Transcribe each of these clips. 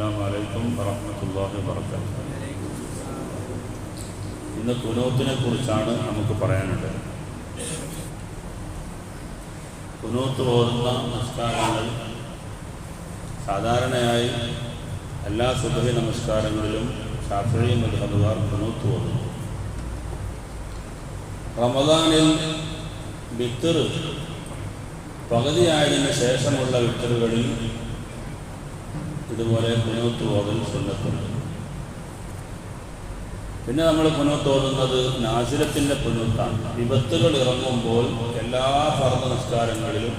അസ്സാം വലൈക്കും വറഹമത്തല്ലാഹി വർക്കാത്ത ഇന്ന് കുനോത്തിനെ കുറിച്ചാണ് നമുക്ക് പറയാനുള്ളത്. കുനോത്ത് പോകുന്ന നമസ്കാരങ്ങൾ സാധാരണയായി എല്ലാ സുബഹി നമസ്കാരങ്ങളിലും ശാസ്ത്രീയ മധുഹബുകാർ കുനോത്ത് പോകുന്നു റമദാനിൽ വിത്തറ് പകുതിയായതിനു ശേഷമുള്ള വിത്തറുകളിൽ ഇതുപോലെ പുനോത്ത് ഓതൽ സുന്നത്തുണ്ട് പിന്നെ നമ്മൾ പുനോത്തോതുന്നത് നാസിരത്തിന്റെ പുനോത്താണ് വിപത്തുകൾ ഇറങ്ങുമ്പോൾ എല്ലാ ഭർമ്മ നിസ്കാരങ്ങളിലും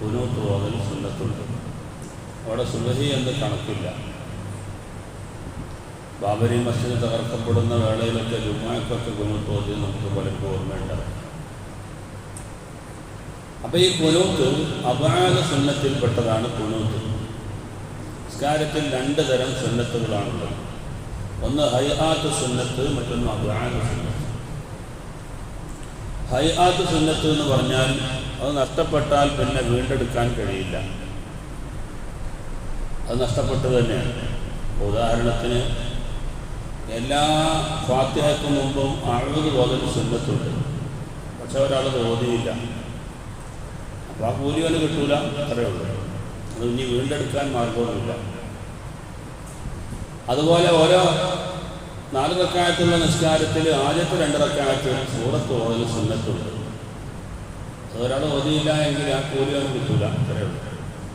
പുനോത്തോതൽ സുന്നത്തുണ്ട് അവിടെ സുബഹി എന്ന് കണക്കില്ല. ബാബരി മസ്ജിദ് തകർക്കപ്പെടുന്ന വേളയിലൊക്കെ ജുമാക്കൊക്കെ പുനോത്തോതി നമുക്ക് പലർക്കും ഓർമ്മയുണ്ടാവും അപ്പോൾ ഈ കുനൂത്ത് അപാക സുന്നത്തിൽപ്പെട്ടതാണ് കുനൂത്ത് നിസ്കാരത്തിൽ രണ്ട് തരം സുന്നത്തുകളാണുള്ളത്. ഒന്ന് ഹൈആത്ത് സുന്നത്ത് മറ്റൊന്ന് അബാന സുന്നത്ത്. ഹൈആത്ത് സുന്നത്ത് എന്ന് പറഞ്ഞാൽ അത് നഷ്ടപ്പെട്ടാൽ പിന്നെ വീണ്ടെടുക്കാൻ കഴിയില്ല. അത് നഷ്ടപ്പെട്ടു തന്നെയാണ്. ഉദാഹരണത്തിന് എല്ലാ ഫാത്തിഹയ്ക്ക് മുമ്പും അഴുത് ഓതൽ സുന്നത്തുണ്ട്. പക്ഷെ ഒരാളത് ഓതിയില്ല. അപ്പോൾ ആ കൂലികൾ കിട്ടൂല അത്രയേ ഉള്ളൂ. അത് ഇനി വീണ്ടെടുക്കാൻ മാർഗമില്ല അതുപോലെ ഓരോ നാല് റക്കായത്തുള്ള നിസ്കാരത്തിൽ ആദ്യത്തെ രണ്ട് റക്കായത്തിൽ സൂറത്ത് ഓതൽ സുന്നത്തുണ്ട്. അതൊരാൾ ഓതിയില്ല എങ്കിൽ ആ കൂലി ഒന്നും കിട്ടൂല.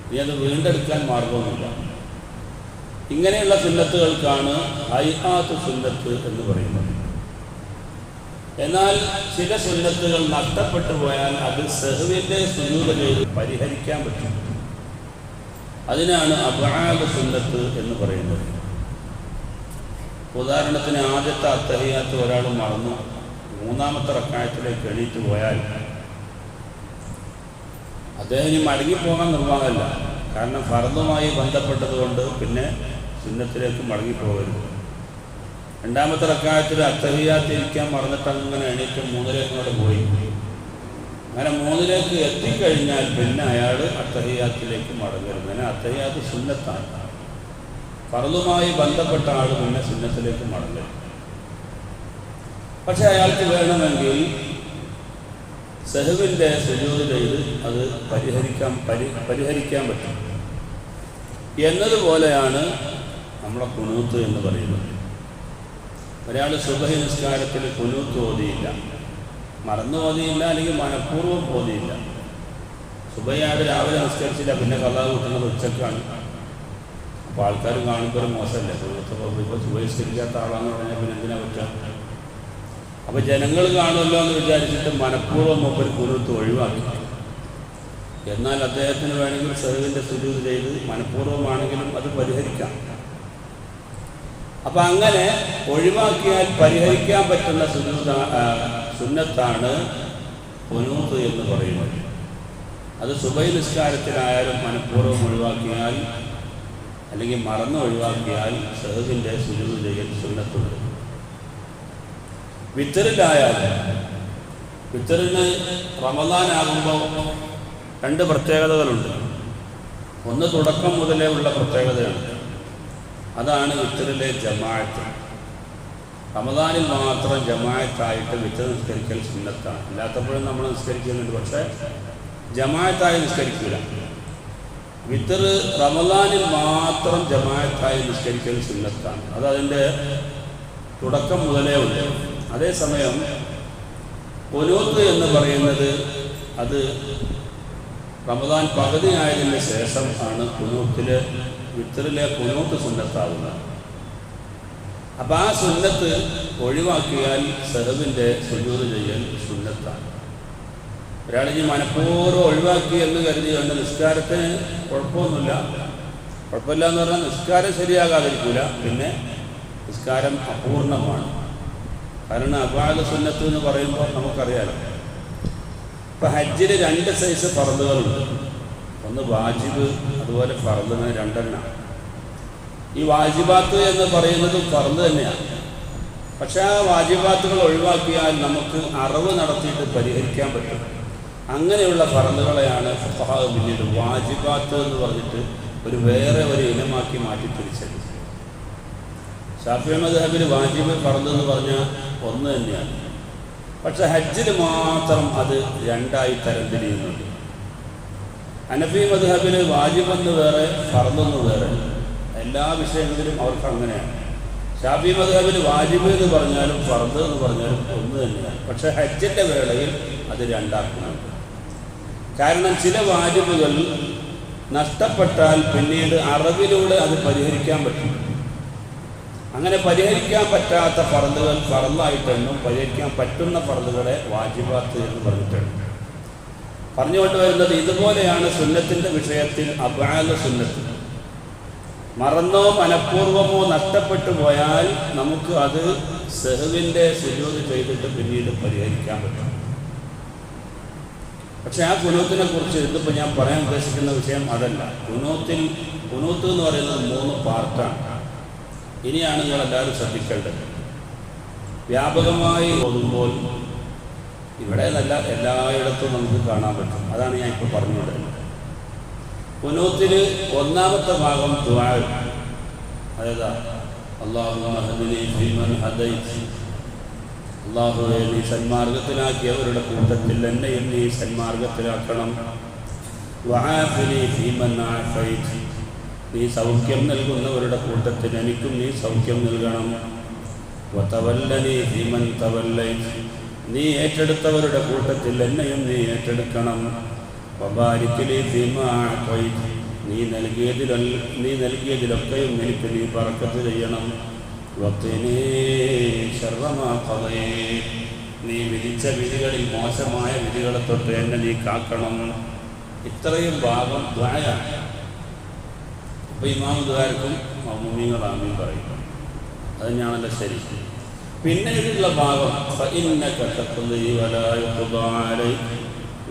ഇനി അത് വീണ്ടെടുക്കാൻ മാർഗമൊന്നുമില്ല. ഇങ്ങനെയുള്ള സുന്നത്തുകൾക്കാണ് ഹൈഹാത്ത് സുന്നത്ത് എന്ന് പറയുന്നത്. എന്നാൽ ചില സുന്നത്തുകൾ നഷ്ടപ്പെട്ടു പോയാൽ അത് സെഹുവിന്റെ സുന്നൂത പരിഹരിക്കാൻ പറ്റും. അതിനാണ് അബാദ സുന്നത്ത് എന്ന് പറയുന്നത്. ഉദാഹരണത്തിന് ആദ്യത്തെ അത്തഹിയാത്ത് ഒരാൾ മറന്നു. മൂന്നാമത്തെ റക്കായത്തിലേക്ക് എണീറ്റ് പോയാൽ അദ്ദേഹം ഇനി മടങ്ങിപ്പോകാൻ നിർമ്മാണമല്ല കാരണം ഫർദുമായി ബന്ധപ്പെട്ടതുകൊണ്ട് പിന്നെ ചിഹ്നത്തിലേക്ക് മടങ്ങിപ്പോകരുത്. രണ്ടാമത്തെ റക്കായത്തിൽ അത്തഹിയാത്ത് ഇരിക്കാൻ മറന്നിട്ട് അങ്ങനെ എണീറ്റ് മൂന്നിലേക്ക് പോയി. അങ്ങനെ മൂന്നിലേക്ക് എത്തിക്കഴിഞ്ഞാൽ പിന്നെ അയാൾ അത്തഹിയാത്തിലേക്ക് മടങ്ങരുത്. അങ്ങനെ അത്തഹിയാത്ത് സുന്നത്താണ്. പറതുമായി ബന്ധപ്പെട്ട ആൾ പിന്നെ സുന്നത്തിലേക്ക് മടങ്ങരുത്. പക്ഷെ അയാൾക്ക് വേണമെങ്കിൽ സെഹുവിന്റെ സുജൂത് ചെയ്ത് അത് പരിഹരിക്കാൻ പരി പരിഹരിക്കാൻ പറ്റും. എന്നതുപോലെയാണ് നമ്മളെ കുനൂത്ത് എന്ന് പറയുന്നത്. ഒരാൾ സുബഹി നിസ്കാരത്തിൽ കുനൂത്ത് ഓതിയില്ല. മറന്നു പോകുന്നില്ല അല്ലെങ്കിൽ മനഃപൂർവം പോകുന്നില്ല സുബഹിയാട് രാവിലെ നിസ്കരിച്ചില്ല പിന്നെ കള്ളാവ് കിട്ടുന്നത് ഉച്ചക്കാണ്. അപ്പോൾ ആൾക്കാർ കാണുമ്പോൾ ഒരു മോശമല്ലേ? ഇപ്പോൾ സുബഹിസ്കരിക്കാത്ത ആളാന്ന് പറഞ്ഞാൽ പിന്നെ എന്തിനാ പറ്റുക? അപ്പോൾ ജനങ്ങൾ കാണുമല്ലോ എന്ന് വിചാരിച്ചിട്ട് മനഃപൂർവം മൂപ്പർ കുരുത്ത് ഒഴിവാക്കി. എന്നാൽ അദ്ദേഹത്തിന് വേണമെങ്കിൽ സെഹുവിന്റെ സുജൂത് ചെയ്ത് മനഃപൂർവമാണെങ്കിലും അത് പരിഹരിക്കാം. അപ്പം അങ്ങനെ ഒഴിവാക്കിയാൽ പരിഹരിക്കാൻ പറ്റുന്ന സുജൂത സുന്നത്താണ് പുനൂത്ത് എന്ന് പറയുന്നത്. അത് സുബൈ നിസ്കാരത്തിലായാലും മനഃപൂർവം ഒഴിവാക്കിയാൽ അല്ലെങ്കിൽ മറന്ന് ഒഴിവാക്കിയാൽ സെഹുവിന്റെ സുജൂത് ചെയ്യൽ സുന്നത്തുണ്ട്. വിത്തറിലായാലും വിത്തറിന് റമദാനാകുമ്പോൾ രണ്ട് പ്രത്യേകതകളുണ്ട്. ഒന്ന് തുടക്കം മുതലേ ഉള്ള പ്രത്യേകതയാണ്. അതാണ് വിത്തറിലെ ജമാഅത്ത്. റമദാനിൽ മാത്രം ജമായത്തായിട്ട് വിത്തർ നിസ്കരിക്കൽ സുന്നത്താണ്. അല്ലാത്തപ്പോഴും നമ്മൾ നിസ്കരിക്കുന്നുണ്ട്. പക്ഷേ ജമായത്തായി നിസ്കരിക്കില്ല വിത്തർ റമദാനിൽ മാത്രം ജമായത്തായി നിസ്കരിക്കൽ സുന്നത്താണ്. അത് അതിന്റെ തുടക്കം മുതലേ ഉണ്ട്. അതേസമയം ഒനൂത്ത് എന്ന് പറയുന്നത് അത് റമദാൻ പകുതിയായതിന് ശേഷം ആണ് കുനൂത്തിൽ വിത്തറിലെ കുനൂത്ത് സുന്നത്താവുന്നത്. അപ്പം ആ സുന്നത്ത് ഒഴിവാക്കിയാൽ സെഹബിന്റെ സുജൂത് ചെയ്യൽ സുന്നത്താണ്. ഒരാളിനി മനഃപൂർവം ഒഴിവാക്കി എന്ന് കരുതി കൊണ്ട് നിസ്കാരത്തിന് കുഴപ്പമൊന്നുമില്ല. കുഴപ്പമില്ല എന്ന് പറഞ്ഞാൽ നിസ്കാരം ശരിയാകാതിരിക്കില്ല പിന്നെ നിസ്കാരം അപൂർണമാണ്. കാരണം അപാല സുന്നത്ത് എന്ന് പറയുമ്പോൾ നമുക്കറിയാലോ ഇപ്പം ഹജ്ജിന് രണ്ട് സൈസ് പറന്നുകളുണ്ട് ഒന്ന് വാജിബ് അതുപോലെ ഫറദ് രണ്ടെണ്ണം ഈ വാജിബാത്ത് എന്ന് പറയുന്നത് പറഞ്ഞു തന്നെയാണ്. പക്ഷെ ആ വാജിബാത്തുകൾ ഒഴിവാക്കിയാൽ നമുക്ക് അറിവ് നടത്തിയിട്ട് പരിഹരിക്കാൻ പറ്റും. അങ്ങനെയുള്ള ഫറദുകളെയാണ് ഫുഖഹാ പിന്നീട് വാജിബാത്ത് എന്ന് പറഞ്ഞിട്ട് ഒരു വേറെ ഒരു ഇനമാക്കി മാറ്റി തിരിച്ചത് ഷാഫി മദ്ഹബിൽ വാജിബ് ഫർദ് പറഞ്ഞാൽ ഒന്ന് തന്നെയാണ്. പക്ഷെ ഹജ്ജിൽ മാത്രം അത് രണ്ടായി തരംതിരിയുന്നുണ്ട്. അനഫി മദ്ഹബിൽ വാജിബെന്ന് വേറെ ഫർദെന്ന് വേറെ. എല്ലാ വിഷയങ്ങളിലും അവർക്ക് അങ്ങനെയാണ്. ഷാഫി മദ്ഹബിൽ വാജിബ് എന്ന് പറഞ്ഞാലും ഫർദ് എന്ന് പറഞ്ഞാലും ഒന്ന് തന്നെയാണ്. പക്ഷെ ഹജ്ജിന്റെ വേളയിൽ അത് രണ്ടാക്കുന്നുണ്ട്. കാരണം ചില വാജിബുകൾ നഷ്ടപ്പെട്ടാൽ പിന്നീട് അറിവിലൂടെ അത് പരിഹരിക്കാൻ പറ്റും. അങ്ങനെ പരിഹരിക്കാൻ പറ്റാത്ത പറന്തുകൾ പറന്നായിട്ടെന്നും പരിഹരിക്കാൻ പറ്റുന്ന പറന്തുകളെ വാജിബാത്ത് എന്ന് പറഞ്ഞിട്ടുണ്ട്. പറഞ്ഞുകൊണ്ട് വരുന്നത് ഇതുപോലെയാണ് സുന്നത്തിന്റെ വിഷയത്തിൽ അബാല സുന്നത്ത്. മറന്നോ മനഃപൂർവമോ നഷ്ടപ്പെട്ടു പോയാൽ നമുക്ക് അത് സെഹുവിന്റെ സുജോതി ചെയ്തിട്ട് പിന്നീട് പരിഹരിക്കാൻ പറ്റും. പക്ഷെ ആ കുനൂത്തിനെ കുറിച്ച് ഇതിപ്പോൾ ഞാൻ പറയാൻ ഉദ്ദേശിക്കുന്ന വിഷയം അതല്ല. കുനൂത്തിൽ കുനൂത്ത് എന്ന് പറയുന്നത് മൂന്ന് പാർട്ടാണ്. ഇനിയാണ് നിങ്ങൾ എല്ലാവരും ശ്രദ്ധിക്കേണ്ടത്. വ്യാപകമായി ഓതുമ്പോൾ ഇവിടെ നല്ല എല്ലായിടത്തും നമുക്ക് കാണാൻ പറ്റും. അതാണ് ഞാൻ ഇപ്പോൾ പറഞ്ഞു പറഞ്ഞുകൊണ്ടിരുന്നത്. കുനൂത്തിൽ ഒന്നാമത്തെ ഭാഗം ദ്വാ അതേതാ? അള്ളാഹുവെ നീ സന്മാർഗത്തിലാക്കിയവരുടെ കൂട്ടത്തിൽ എന്നെയും നീ സന്മാർഗത്തിലാക്കണം. നീ സൗഖ്യം നൽകുന്നവരുടെ കൂട്ടത്തിൽ എനിക്കും നീ സൗഖ്യം നൽകണം. നീ ഏറ്റെടുത്തവരുടെ കൂട്ടത്തിൽ എന്നെയും നീ ഏറ്റെടുക്കണം. നീ നൽകിയതിൽ നീ നൽകിയതിലൊക്കെയും എനിക്ക് നീ പറക്കത്ത് ചെയ്യണം. ശർവമാക്കതേ നീ വിധിച്ച വിധികളിൽ മോശമായ വിധികളെ തൊട്ട് എന്നെ നീ കാക്കണം. ഇത്രയും ഭാഗം ദ്വായാണ് അപ്പോൾ ദ്വാരക്കും മമ്മൂമികളാമീൻ പറയും അത് ഞാനല്ല ശരി. പിന്നെ ഇതിലുള്ള ഭാഗം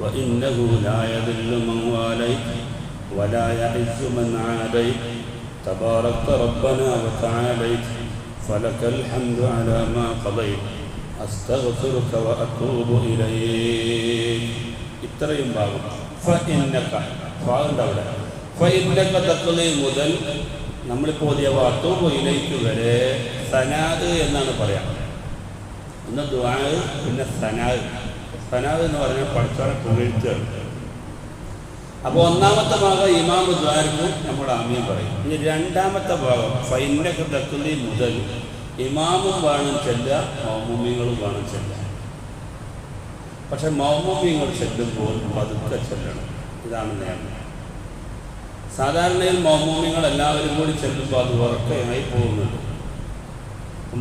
فإنك تقضي ولا يقضى عليك وإنه لا يذل من واليت ولا يعز من عاديت تباركت ربنا وتعاليت فلك الحمد على ما قضيت أستغفرك وأتوب إليك ഇത്രയും ഭാഗം ഫഇന്നക ഫാഗുണ്ട് അവിടെ ഫഇന്നക തഖ്ലി മുതൽ നമ്മളിപ്പോൾ ഓതിയ വാത്തൂബ് ഇലൈക്ക് വരെ സനാദ് എന്നാണ് പറയാം ഒന്ന് ദ്വാ പിന്നെ സനാദ് സനാദ് എന്ന് പറഞ്ഞാൽ പഠിച്ചോടെ പുകഴ്ത്തുകയാണ് അപ്പോൾ ഒന്നാമത്തെ ഭാഗം ഇമാം ദ്വാരക്കും നമ്മുടെ ആമിയും പറയും. ഇനി രണ്ടാമത്തെ ഭാഗം ഫൈനൊക്കെ തക്കുന്നതിൽ മുതൽ ഇമാമും വേണം ചെല്ലുക മൗമുമിങ്ങളും വേണം ചെല്ലുക. പക്ഷെ മൗമൂമിങ്ങൾ ചെല്ലുമ്പോൾ പതുക്കെ ചെല്ലണം. ഇതാണ് നേരം സാധാരണയിൽ മൗമൂമിങ്ങൾ എല്ലാവരും കൂടി ചെല്ലുമ്പോൾ അത് ഉറക്കമായി പോകുന്നുണ്ട്.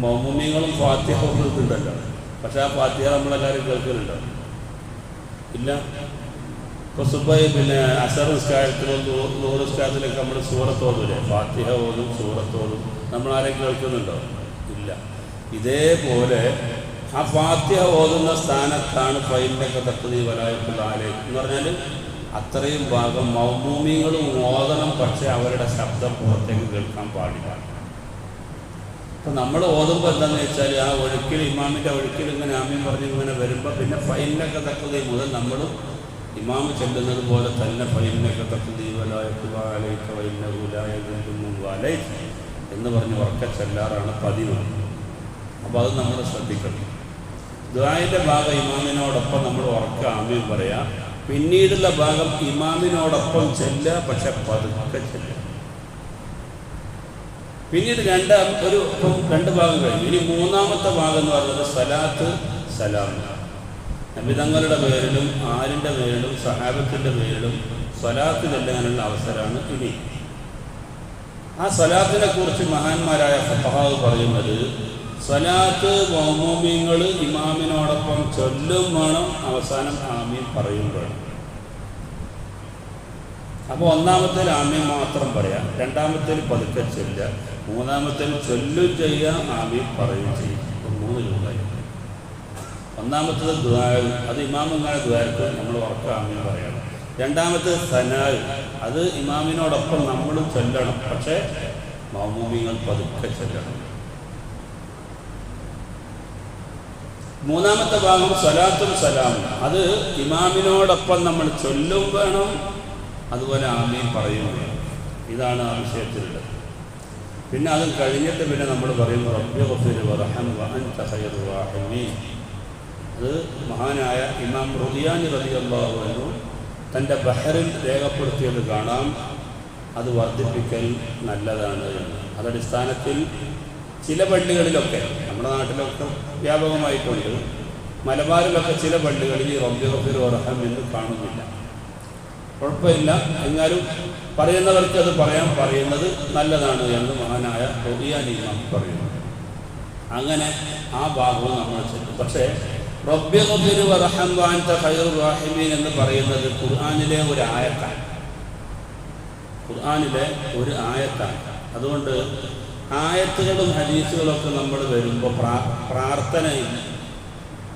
മൗമൂമിങ്ങളും ഫാത്തിഹ ഉണ്ടല്ലോ പക്ഷെ ആ ഫാത്തിഹ നമ്മളെല്ലാവരും കേൾക്കുന്നുണ്ടോ? ഇല്ല. ഇപ്പോൾ സുബൈ പിന്നെ അസർ നിസ്കാരത്തിലും നൂറ് നിസ്കാരത്തിലൊക്കെ നമ്മൾ സൂറത്ത് ഫാത്തിഹ ഓതും സൂറത്ത് നമ്മൾ ആരെയും കേൾക്കുന്നുണ്ടോ? ഇല്ല. ഇതേപോലെ ആ ഫാത്തിഹ ഓതുന്ന സ്ഥാനത്താണ് ഫൈലിന്റെയൊക്കെ തപ്പതി വലായത്തുള്ള ആലയം എന്ന് പറഞ്ഞാൽ അത്രയും ഭാഗം മൗമൂമികളും ഓതണം പക്ഷേ അവരുടെ ശബ്ദം പുറത്തേക്ക് കേൾക്കാൻ പാടില്ല. അപ്പം നമ്മൾ ഓതുമ്പോൾ എന്താണെന്ന് വെച്ചാൽ ആ ഒഴുക്കിൽ ഇമാമിന്റെ ഒഴുക്കിൽ ഇങ്ങനെ ആമ്യം പറഞ്ഞ് ഇങ്ങനെ വരുമ്പോൾ പിന്നെ ഫൈനൊക്കെ തക്കത് മുതൽ നമ്മളും ഇമാമ് ചെല്ലുന്നത് പോലെ തന്നെ ഫൈനൊക്കെ തക്കത് വലൈ എന്ന് പറഞ്ഞ് ഉറക്കെ ചെല്ലാറാണ് പതിവ്. അപ്പോൾ അത് നമ്മൾ ശ്രദ്ധിക്കണം. ദ്വായിന്റെ ഭാഗം ഇമാമിനോടൊപ്പം നമ്മൾ ഉറക്ക ആമീൻ പറയാം. പിന്നീടുള്ള ഭാഗം ഇമാമിനോടൊപ്പം ചെല്ലുക പക്ഷെ പതുക്കെ ചെല്ലുക. പിന്നീട് രണ്ട് ഒരു രണ്ട് ഭാഗം കഴിഞ്ഞു. ഇനി മൂന്നാമത്തെ ഭാഗം എന്ന് പറയുന്നത് സലാത്ത് സലാം. നബിതങ്ങളുടെ പേരിലും ആരിന്റെ പേരിലും സഹാബത്തിന്റെ പേരിലും സ്വലാത്ത് ചെല്ലാനുള്ള അവസരമാണ് ഇനി. ആ സ്വലാത്തിനെ കുറിച്ച് മഹാന്മാരായ ഫഹാവ് പറയുന്നത് സ്വലാത്ത് മൗമൂമിങ്ങൾ ഇമാമിനോടൊപ്പം ചൊല്ലും വേണം അവസാനം ആമീൻ പറയും അപ്പോൾ ഒന്നാമത്തെ ആമ്യം മാത്രം പറയാം. രണ്ടാമത്തേൽ പതുക്കെ ചൊല്ലുക. മൂന്നാമത്തേൽ ചൊല്ലും ചെയ്യുക ആമ്യം പറയുകയും ചെയ്യും. മൂന്ന് രൂപയും ഒന്നാമത്തത് ദ്വാരം അത് ഇമാമിങ്ങനെ ദ്വാരത്ത് നമ്മൾ ഉറക്ക ആമ്യം പറയണം. രണ്ടാമത്തെ സനാൽ അത് ഇമാമിനോടൊപ്പം നമ്മളും ചൊല്ലണം. പക്ഷേ മാമൂമിങ്ങൾ പതുക്കെ ചൊല്ലണം. മൂന്നാമത്തെ ഭാഗം സലാത്തും സലാമും. അത് ഇമാമിനോടൊപ്പം നമ്മൾ ചൊല്ലും വേണം. അതുപോലെ ആമീൻ പറയുന്നു. ഇതാണ് ആ വിഷയത്തിലുള്ളത് പിന്നെ അതും കഴിഞ്ഞിട്ട് പിന്നെ നമ്മൾ റാഹിമീൻ അത് മഹാനായ ഇമാം റുദിയാനി റളിയല്ലാഹു അൻഹു തന്റെ ബഹറിൽ രേഖപ്പെടുത്തിയത് കാണാം. അത് വർദ്ധിപ്പിക്കൽ നല്ലതാണ് എന്ന്. അതടിസ്ഥാനത്തിൽ ചില പള്ളികളിലൊക്കെ നമ്മുടെ നാട്ടിലൊക്കെ വ്യാപകമായിട്ടുണ്ട്. മലബാറിലൊക്കെ ചില പള്ളികളിൽ റബ്ബി വറഹം എന്ന് കാണുന്നില്ല. കുഴപ്പമില്ല. എന്നാലും പറയുന്നവർക്ക് അത് പറയാൻ പറയുന്നത് നല്ലതാണ് എന്ന് മഹാനായ റബിയാനി ഇമാം പറയുന്നു. അങ്ങനെ ആ ഭാഗവും നമ്മൾ ചെയ്തു. പക്ഷേ റബ്ബി ഗഫിർ വറഹം വാൻത ഖൈറു റാഹിമീൻ എന്ന് പറയുന്നത് ഖുർആാനിലെ ഒരു ആയത്താണ്. ഖുർആാനിലെ ഒരു ആയത്താണ്. അതുകൊണ്ട് ആയത്തുകളും ഹദീസുകളൊക്കെ നമ്മൾ വരുമ്പോൾ പ്രാ പ്രാർത്ഥനയിൽ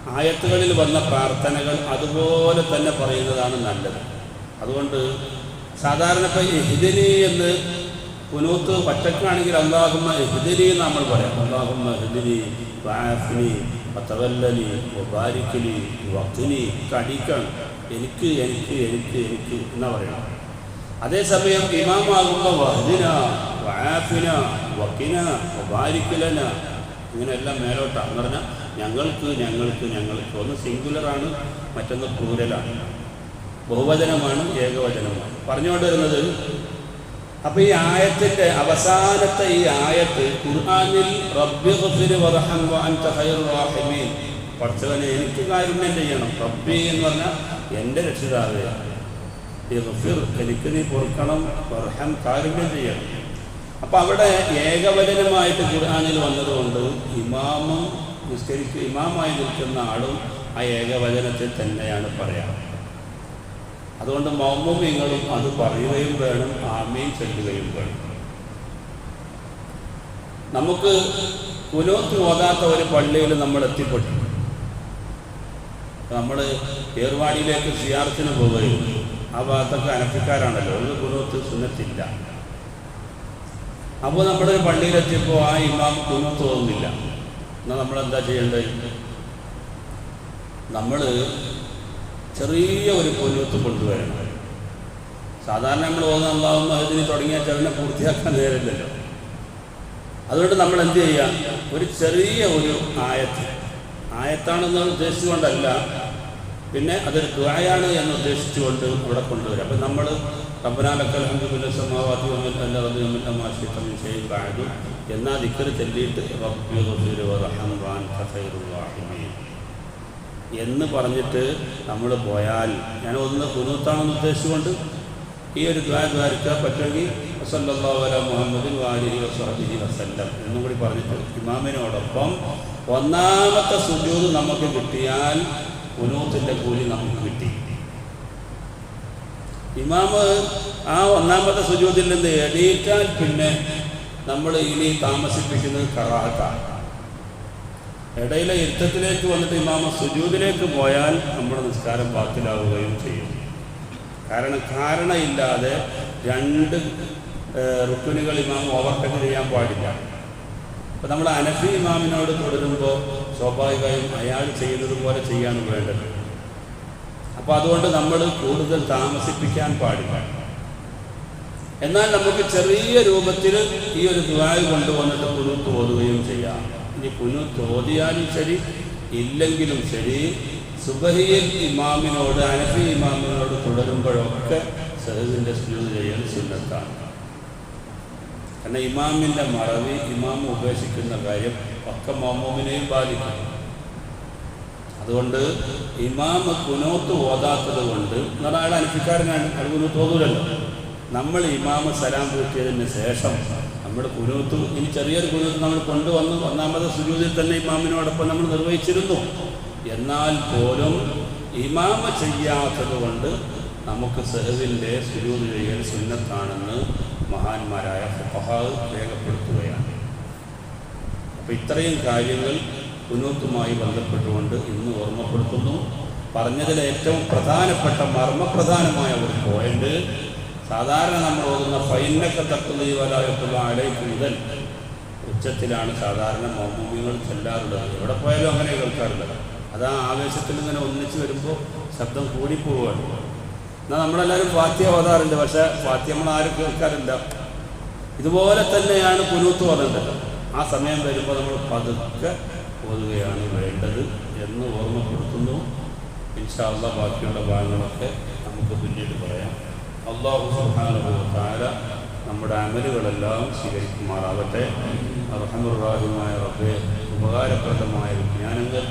ആയത്തുകളിൽ വന്ന പ്രാർത്ഥനകൾ അതുപോലെ തന്നെ പറയുന്നതാണ് നല്ലത്. അതുകൊണ്ട് സാധാരണ ഇപ്പം എഹ്ദിനി എന്ന് കുനൂത്ത് പറ്റക്കാണെങ്കിൽ അള്ളാഹുമ്മ എന്ന് നമ്മൾ പറയാം. അള്ളാഹുമ്മ എഹ്ദിനി വാഫിനി വത്തവല്ലനി വബാരിക്കലി വക്കിനി കടിക്കണം എനിക്ക് എനിക്ക് എനിക്ക് എനിക്ക് എന്നാ പറയണം. അതേസമയം ഇമാമാകുമ്പോൾ വഹദിന വാഫിന വക്കിന വബാരിക്കലന. ഇങ്ങനെയെല്ലാം മേലോട്ടാണ് പറഞ്ഞാൽ ഞങ്ങൾക്ക് ഞങ്ങൾക്ക് ഞങ്ങൾക്ക്. ഒന്ന് സിംഗുലറാണ് മറ്റൊന്ന് പ്ലൂരലാണ് ബഹുവചനമാണ് ഏകവചനമാണ്. പറഞ്ഞുകൊണ്ട് വരുന്നത് അപ്പൊ ഈ ആയത്തിന്റെ അവസാനത്തെ ഈ ആയത്ത് ഖുർആനിൽ പഠിച്ചവനെ എനിക്ക് കാരുണ്യം ചെയ്യണം. റബ്ബി എന്ന് പറഞ്ഞാൽ എന്റെ രക്ഷിതാവേ. എനിക്ക് നീ പൊറുക്കണം വർഹം കാരുണ്യം ചെയ്യണം. അപ്പൊ അവിടെ ഏകവചനമായിട്ട് ഖുർആനിൽ വന്നതുകൊണ്ട് ഇമാമും നിസ്കരിക്കുക ഇമാമായി നിൽക്കുന്ന ആളും ആ ഏകവചനത്തിൽ തന്നെയാണ് പറയാറ്. അതുകൊണ്ട് മൗമുമിങ്ങളും അത് പറയുകയും വേണം ആമയും ചെല്ലുകയും വേണം. നമുക്ക് കുനോത്ത് ഓതാത്ത ഒരു പള്ളിയിൽ നമ്മൾ എത്തിപ്പെട്ടു. നമ്മൾ ഏർവാടിയിലേക്ക് സിയാർത്തിന് പോവുകയും ആ ഭാഗത്തൊക്കെ അനപ്പിക്കാരാണല്ലോ ഒരു കുനോത്ത് സുന്നത്തില്ല. അപ്പോൾ ഒരു പള്ളിയിലെത്തിയപ്പോൾ ആ ഇമാം കുനോത്ത് തോന്നുന്നില്ല. എന്നാൽ നമ്മൾ എന്താ ചെയ്യേണ്ടത്? നമ്മൾ ചെറിയ ഒരു പൊന്നുത്ത് കൊണ്ടുവരണം. സാധാരണ നമ്മൾ ഓന്ന് അള്ളാഹും അതിന് തുടങ്ങിയ ചടനെ പൂർത്തിയാക്കാൻ നേരില്ലല്ലോ അതുകൊണ്ട് നമ്മൾ എന്ത് ചെയ്യുക? ഒരു ചെറിയ ഒരു ആയത്ത്. ആയത്താണെന്ന് ഉദ്ദേശിച്ചുകൊണ്ടല്ല. പിന്നെ അതൊരു ദ്വായാണ് എന്ന് ഉദ്ദേശിച്ചുകൊണ്ട് ഇവിടെ കൊണ്ടുവരും. അപ്പം നമ്മൾ റബ്ബനാലക്കൽ എന്നാ ദിക്കറ് ചെല്ലിയിട്ട് എന്ന് പറഞ്ഞിട്ട് നമ്മൾ പോയാൽ. ഞാൻ ഒന്ന് കുനൂത്താണെന്ന് ഉദ്ദേശിച്ചുകൊണ്ട് ഈ ഒരു ദ്വാര ദ്വാരിക്കാൻ പറ്റുമെങ്കിൽ വസല്ലാ മുഹമ്മദിൻ വാലിഹി വസ്ഹബിഹി വസല്ലം എന്നും കൂടി പറഞ്ഞിട്ട് ഇമാമിനോടൊപ്പം ഒന്നാമത്തെ സുജൂത് നമുക്ക് കിട്ടിയാൽ കുനൂത്തിന്റെ കൂലി നമുക്ക് കിട്ടി. ഇമാമ് ആ ഒന്നാമത്തെ സുജൂതിൽ നിന്ന് എണീറ്റാൽ പിന്നെ നമ്മൾ ഇനി താമസിപ്പിക്കുന്നത് കറാത്താണ് ഇടയിലെ യുദ്ധത്തിലേക്ക് വന്നിട്ട് ഇമാമ സുജൂദിലേക്ക് പോയാൽ നമ്മുടെ നിസ്കാരം പാത്തിലാവുകയും ചെയ്യും. കാരണം കാരണമില്ലാതെ രണ്ട് റുക്കുനുകൾ ഇമാം ഓവർടേക്ക് ചെയ്യാൻ പാടില്ല. അപ്പം നമ്മൾ അനഫി ഇമാമിനോട് തുടരുമ്പോൾ സ്വാഭാവികമായും അയാൾ ചെയ്യുന്നത് പോലെ ചെയ്യാണ് വേണ്ടത്. അപ്പോൾ അതുകൊണ്ട് നമ്മൾ കൂടുതൽ താമസിപ്പിക്കാൻ പാടില്ല. എന്നാൽ നമുക്ക് ചെറിയ രൂപത്തിൽ ഈ ഒരു ദ്വായ കൊണ്ടുവന്നിട്ട് കുരുത്ത് ഓതുകയും ചെയ്യാം. ഇനി കുനു ഓതിയാലും ശരി ഇല്ലെങ്കിലും ശരി സുബഹിയൽ ഇമാമിനോട് അനഫി ഇമാമിനോട് തുടരുമ്പോഴൊക്കെ സഹദിന്റെ സുജൂത് ചെയ്യാൻ സുന്നത്താണ്. കാരണം ഇമാമിന്റെ മറവി ഇമാം ഉപേക്ഷിക്കുന്ന കാര്യം ഒക്കെ മമ്മൂമിനെയും ബാധിക്കും. അതുകൊണ്ട് ഇമാമ കുനോത്ത് ഓതാത്തത് കൊണ്ട് എന്നാൽ അയാൾ അനഫിക്കാരനാണ് അയാൾ കുനോത്ത് നമ്മൾ ഇമാമ സലാം പൂട്ടിയതിന് ശേഷം നമ്മുടെ കുനൂത്ത് ഇനി ചെറിയൊരു കുനൂത്ത് നമ്മൾ കൊണ്ടുവന്ന്. ഒന്നാമത് സുജൂതിൽ തന്നെ ഇമാമിനോടൊപ്പം നമ്മൾ നിർവഹിച്ചിരുന്നു. എന്നാൽ പോലും ഇമാമ ചെയ്യാത്തത് കൊണ്ട് നമുക്ക് സെഹവിന്റെ സുജൂത് ചെയ്യൽ സുന്നത്താണെന്ന് മഹാന്മാരായ ഫഹാവ് രേഖപ്പെടുത്തുകയാണ്. അപ്പം ഇത്രയും കാര്യങ്ങൾ കുനൂത്തുമായി ബന്ധപ്പെട്ടുകൊണ്ട് ഇന്ന് ഓർമ്മപ്പെടുത്തുന്നു. പറഞ്ഞതിൽ ഏറ്റവും പ്രധാനപ്പെട്ട മർമ്മപ്രധാനമായ ഒരു പോയിന്റ് സാധാരണ നമ്മൾ ഓതുന്ന ഫൈനൊക്കെ തക്കുള്ള അലയ്ക്ക് മുതൽ ഉച്ചത്തിലാണ് സാധാരണ മൗമ്യങ്ങൾ ചെല്ലാറുള്ളത്. എവിടെ പോയാലും അങ്ങനെ കേൾക്കാറുള്ളത് അത് ആ ആവേശത്തിൽ ഇങ്ങനെ ഒന്നിച്ച് വരുമ്പോൾ ശബ്ദം കൂടിപ്പോവുകയാണ് എന്നാൽ നമ്മളെല്ലാവരും ഫാത്യ ഓതാറുണ്ട്. പക്ഷേ ഫാത്യ നമ്മൾ ആരും കേൾക്കാറില്ല. ഇതുപോലെ തന്നെയാണ് കുനൂത്ത് ഓതേണ്ടത്. ആ സമയം വരുമ്പോൾ നമ്മൾ പതുക്കെ ഓതുകയാണ് വേണ്ടത് എന്ന് ഓർമ്മപ്പെടുത്തുന്നു. ഇൻഷാല്ല ബാക്കിയുള്ള ഭാഗങ്ങളൊക്കെ നമുക്ക് പിന്നീട് പറയാം. അള്ളാഹു തആല നമ്മുടെ അമലുകളെല്ലാം സ്വീകരിക്കുമാറാവട്ടെ അർഹമുറാഹുമായ റബ്ബെ ഉപകാരപ്രദമായ വിജ്ഞാനങ്ങൾ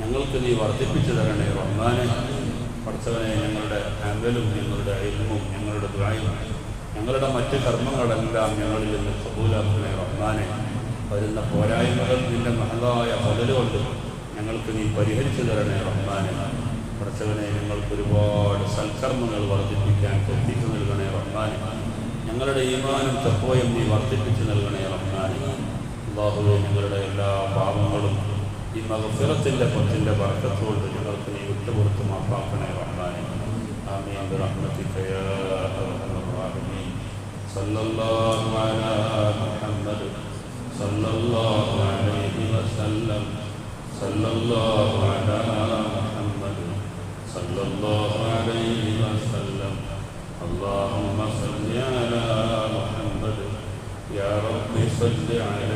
ഞങ്ങൾക്ക് നീ വർദ്ധിപ്പിച്ചു തരണേ റഹ്മാനെ. പഠിച്ചവനെ ഞങ്ങളുടെ അമലും ഞങ്ങളുടെ അയൽവും ഞങ്ങളുടെ ദ്വായും ഞങ്ങളുടെ മറ്റ് കർമ്മങ്ങളെല്ലാം ഞങ്ങളിൽ നിന്ന് കബൂലാക്കണേ റഹ്മാനെ. വരുന്ന പോരായ്മകൾ നിന്റെ മഹതായ മുതലുകൊണ്ട് ഞങ്ങൾക്ക് നീ പരിഹരിച്ചു തരണേ റഹ്മാനെ. പഠിച്ചവനെ ഞങ്ങൾക്ക് ഒരുപാട് സൽക്കർമ്മങ്ങൾ വർദ്ധിപ്പിക്കാൻ എത്തിച്ചു നൽകണേ റഹ്മാനെ ഞങ്ങളുടെ ഈമാനും തപ്പോയും നീ വർദ്ധിപ്പിച്ചു നൽകണേ റഹ്മാനെ അള്ളാഹുവെ ഞങ്ങളുടെ എല്ലാ പാപങ്ങളും ഈ മകഫിറത്തിൻ്റെ പത്തിൻ്റെ വർക്കത്തുകൊണ്ട് ഞങ്ങൾക്ക് നീ വിട്ടുപുറത്ത് മാപ്പാക്കണേ റഹ്മാനെ ആമീൻ برحمتك يا أرحم الراحمين صلى الله على محمد صلى الله عليه وسلم صلى الله على محمد صلى الله عليه وسلم. اللهم صل على محمد. يا رب صل عليه